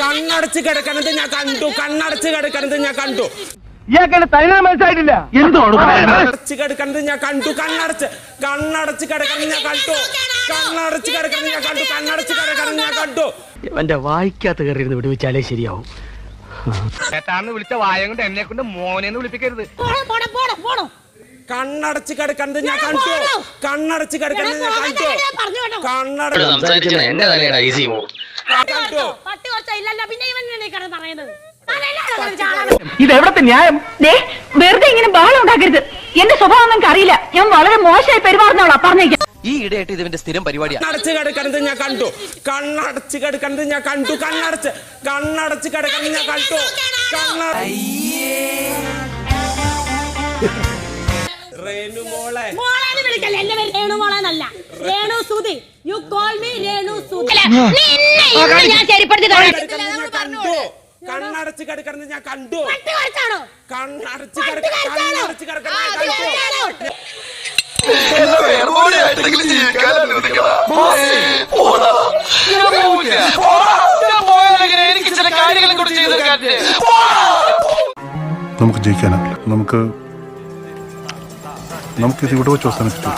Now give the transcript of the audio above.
കണ്ണടച്ച് കിടക്കണത് ഞാൻ കണ്ടു. കണ്ണടച്ച് കിടക്കണത് ഞാൻ കണ്ടു. മനസ്സിലായിട്ടില്ല. എന്തോ കണ്ണടച്ച് കിടക്കണത് ഞാൻ കണ്ടു. കണ്ണടച്ച് കണ്ണടച്ച് കിടക്കണത് ഞാൻ കണ്ടു. കണ്ണടച്ച് കിടക്കണത് ഞാൻ കണ്ടു. കണ്ണടച്ച് കിടക്കണത് ഞാൻ കണ്ടു. എന്റെ വായിക്കാത്ത കയറിയിരുന്ന് വിടുവിച്ചാലേ ശരിയാവും. ചേട്ടാന്ന് വിളിച്ച വായ കൊണ്ട് എന്നെ കൊണ്ട് മോനെന്ന് വിളിപ്പിക്കരുത്. കണ്ണടച്ച് കിടക്കണത് ഞാൻ കണ്ടു. കണ്ണടച്ച് കിടക്കണത് ഞാൻ കണ്ടു. ഞാൻ പറഞ്ഞു കേട്ടോ. കണ്ണടച്ച് കണ്ടു? ഇല്ലല്ല, പിന്നെ ഇവൻ കിടന്ന് പറയുന്നത്. അതല്ലാണോ ഇത് എവിടത്തെ ന്യായം? ദേ വെറുതെ ഇങ്ങനെ ബഹളം ഉണ്ടാക്കരുത്. എന്റെ സ്വഭാവം നിങ്ങൾക്ക് അറിയില്ല. ഞാൻ വളരെ മോശമായി പെരുമാറുന്നവളാ പറഞ്ഞേക്കാം. ഈ ഇടയായിട്ട് ഇതിന്റെ സ്ഥിരം പരിപാടിയാണ് കണ്ണടച്ച് കിടക്കണത് ഞാൻ കണ്ടു. കണ്ണടച്ച് കിടക്കണത് ഞാൻ കണ്ടു. കണ്ണടച്ച് കണ്ണടച്ച് കിടക്കണത് ഞാൻ കണ്ടു. കണ്ണ മോളേന്ന് വിളിക്കല്ലേ എന്റെ പേര് Renu മോളെന്നല്ല Renu Sudhi. You call me Renu ഞാൻ കണ്ണടച്ച് കിടക്കണത് ഞാൻ കണ്ടു? കണ്ണടച്ച് കണ്ണടച്ച് എനിക്ക് ചില കൂടി ചെയ്ത് നമുക്ക് ജയിക്കാനാവില്ല. നമുക്ക് നമുക്കിത് ഇവിടെ വെച്ച് അവസാനിപ്പിച്ചു